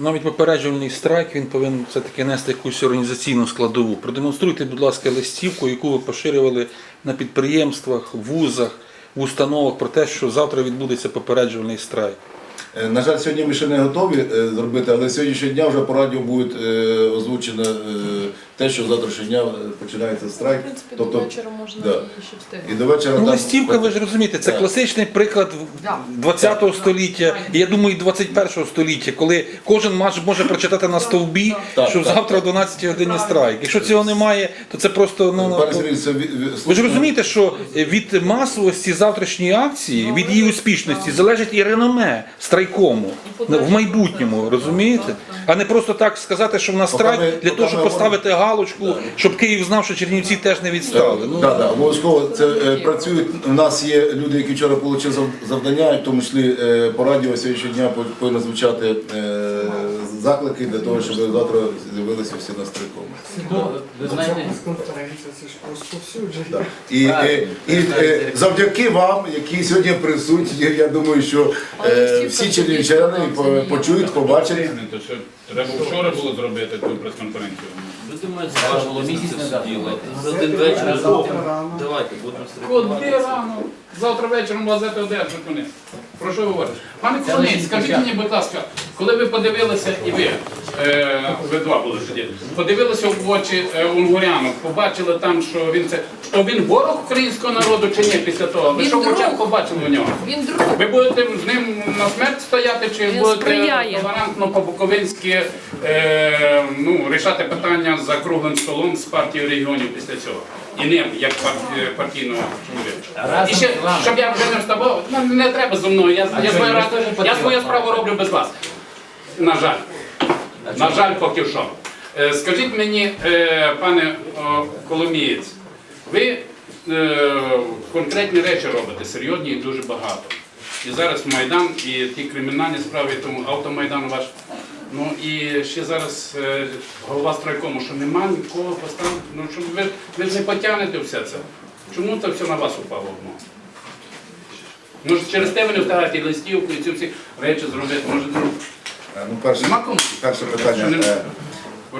навіть попереджувальний страйк він повинен все-таки нести якусь організаційну складову. Продемонструйте, будь ласка, листівку, яку ви поширювали на підприємствах, вузах, в установах про те, що завтра відбудеться попереджувальний страйк. Е, На жаль, сьогодні ми ще не готові е, зробити, але сьогоднішнього дня вже по радіо буде озвучено е, те, що завтрашнього дня е, починається страйк. В принципі, Тобто, до вечора можна да. ще встигнути. І до вечора Ну, там- листівка, ви ж розумієте, це Так. класичний приклад Да. 20-го століття, і я думаю, і 21-го століття, коли кожен маж- може прочитати на стовбі, Так, що так, завтра о 12 годині страйк. Якщо цього немає, то це просто ну, Пане ну, Сергій, це ві- ві- Ви ж розумієте, що від масовості завтрашньої акції, від її успішності залежить і реноме страйкому в майбутньому, розумієте? А не просто так сказати, що в нас Поки страйк ми- для поки того, щоб ми поставити галочку, щоб Київ знав, що Чернівці теж не відстали. Ну, Так, так, обов'язково це е, працюють. У нас є люди, які вчора отримали завдання, в тому числі е, по радіо сьогодні дня повинно звучати е, заклики для того, щоб завтра з'явилися всі на стройкому. Ну, ви знаєте, Конференція, це ж розповсюдження. Так. І, е, і е, завдяки вам, які сьогодні присутні, я думаю, що е, всі чернівчани по- почують, побачать. То що треба вчора було зробити ту прес-конференцію. ви думаєте, було місяць назад. За один вечір. завтра рано. Давайте, будемо Куди стрикувати. рано? Завтра вечором газети одержать вони. Про що ви говорите? Пане Коломієць, скажіть мені, будь ласка, коли ви подивилися, і ви, е, ви два були тоді, подивилися в очі е, Унгуряну, побачили там, що він це. То він ворог українського народу чи ні після того? Ви Він що в очах побачили у нього? Він друг. Ви будете з ним на смерть стояти, чи Він будете сприяє. толерантно по-буковинськи е, ну, рішати питання за круглим столом з партією регіонів після цього? І ним, як е, партійного чоловіка. І ще, щоб я вже не вставав, ну, не треба зі мною, я, я, що, ви я патріот? свою справу роблю без вас. На жаль. На жаль, поки що. Е, Скажіть мені, е, пане Коломієць, ви е, конкретні речі робите, серйозні і дуже багато. І зараз Майдан, і ті кримінальні справи, і тому автомайдан ваш. Ну і ще зараз голова страйкому, що нема нікого поставити. Ну що ви, ви ж не потягнете все це. Чому це все на вас упало одно? Може через те ви не встигаєте листівку, і ці всі речі зробити. Може, ну, Е, Ну, перше, нема кому? перше питання. Що не- е,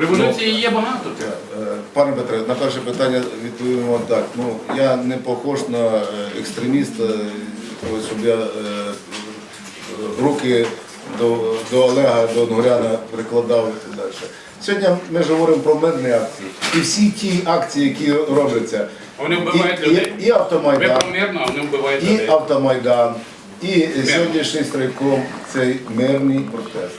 революції є багато. Е, Пане Петре, на перше питання відповім вам так. Ну, я не похож на е, екстреміста, е, щоб я е, руки до, до Олега, до Онгуряна прикладав і так далі. Сьогодні ми ж говоримо про мирні акції. І всі ті акції, які робляться, Вони вбивають і, людей. і, і Ви автомайдан, помірно, а вони вбивають і людей. автомайдан, і сьогоднішній страйком цей мирний протест.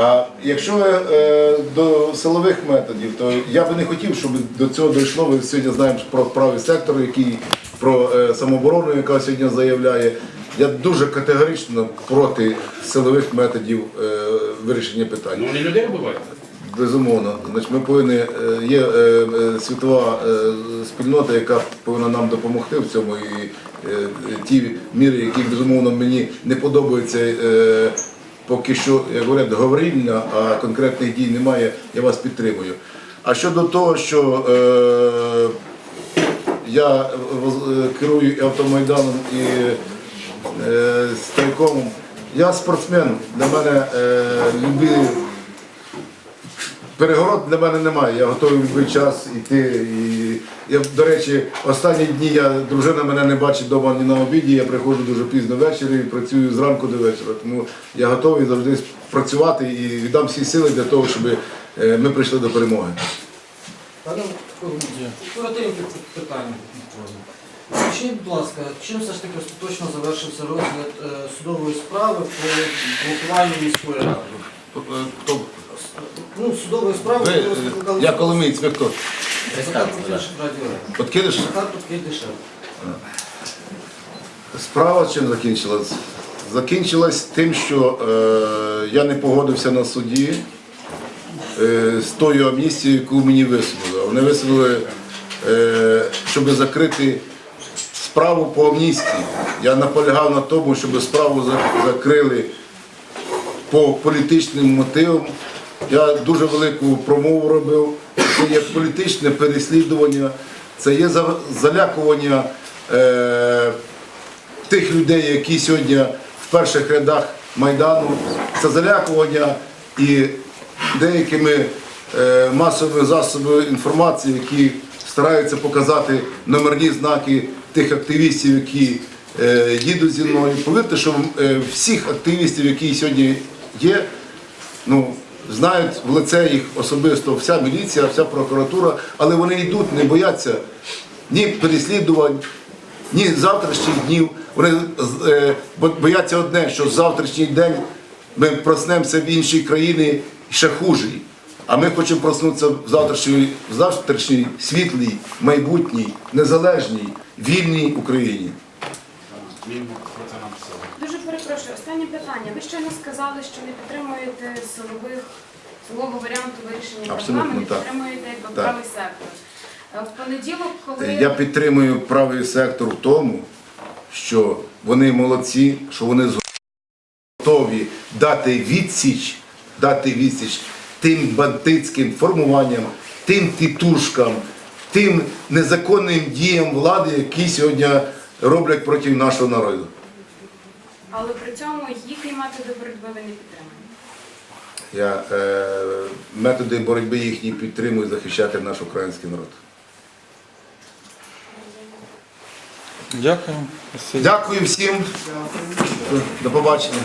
А якщо е, до силових методів, то я би не хотів, щоб до цього дійшло. Ви сьогодні знаємо про правий сектор, який про е, самооборону, яка сьогодні заявляє. Я дуже категорично проти силових методів е, вирішення питань. Ну вони людей вбивають. Безумовно, значить, ми повинні е, є е, е, світова е, спільнота, яка повинна нам допомогти в цьому. І е, ті міри, які безумовно мені не подобаються, е, поки що, як говорять, говорильня, а конкретних дій немає, я вас підтримую. А щодо того, що е, я е, керую автомайданом і е, страйком, я спортсмен, для мене е, любі Перегород для мене немає. Я готовий в будь-який час йти. І я, до речі, останні дні я, дружина мене не бачить вдома ні на обіді, я приходжу дуже пізно ввечері і працюю зранку до вечора. Тому я готовий завжди працювати і віддам всі сили для того, щоб е, ми прийшли до перемоги. Пане коротеньке питання. Скажіть, будь ласка, чим все ж таки остаточно завершився розгляд е, судової справи по блокуванню міської ради? Хто? Судової справи, Ви, е, я Радіо Рек. Подкидиш? Захар Петришин. Справа чим закінчилась? Закінчилась тим, що е, я не погодився на суді е, з тою амністією, яку мені висунули. Вони висунули, е, щоб закрити справу по амністії. Я наполягав на тому, щоб справу за- закрили по політичним мотивам. Я дуже велику промову робив. Це є політичне переслідування, це є за- залякування е, тих людей, які сьогодні в перших рядах Майдану, це залякування і деякими е, масовими засобами інформації, які стараються показати номерні знаки тих активістів, які е, їдуть зі мною. Повірте, що е, всіх активістів, які сьогодні є, ну, знають в лице їх особисто вся міліція, вся прокуратура, але вони йдуть, не бояться ні переслідувань, ні завтрашніх днів. Вони е, бояться одне, що завтрашній день ми проснемося в іншій країні ще хужий. А ми хочемо проснутися в завтрашній, завтрашній світлій, майбутній, незалежній, вільній Україні. Він про це написав. Дуже перепрошую, останнє питання. Ви щойно сказали, що не підтримуєте силових силового варіанту вирішення проблеми, не так. підтримуєте якби Так. правий сектор. Е, В понеділок, коли Я підтримую правий сектор в тому, що вони молодці, що вони готові дати відсіч, дати відсіч тим бандитським формуванням, тим тітушкам, тим незаконним діям влади, які сьогодні роблять проти нашого народу. але при цьому їхні методи боротьби ви не підтримуєте. Я е, методи боротьби їхні підтримую захищати наш український народ. Дякую. Дякую всім. До побачення.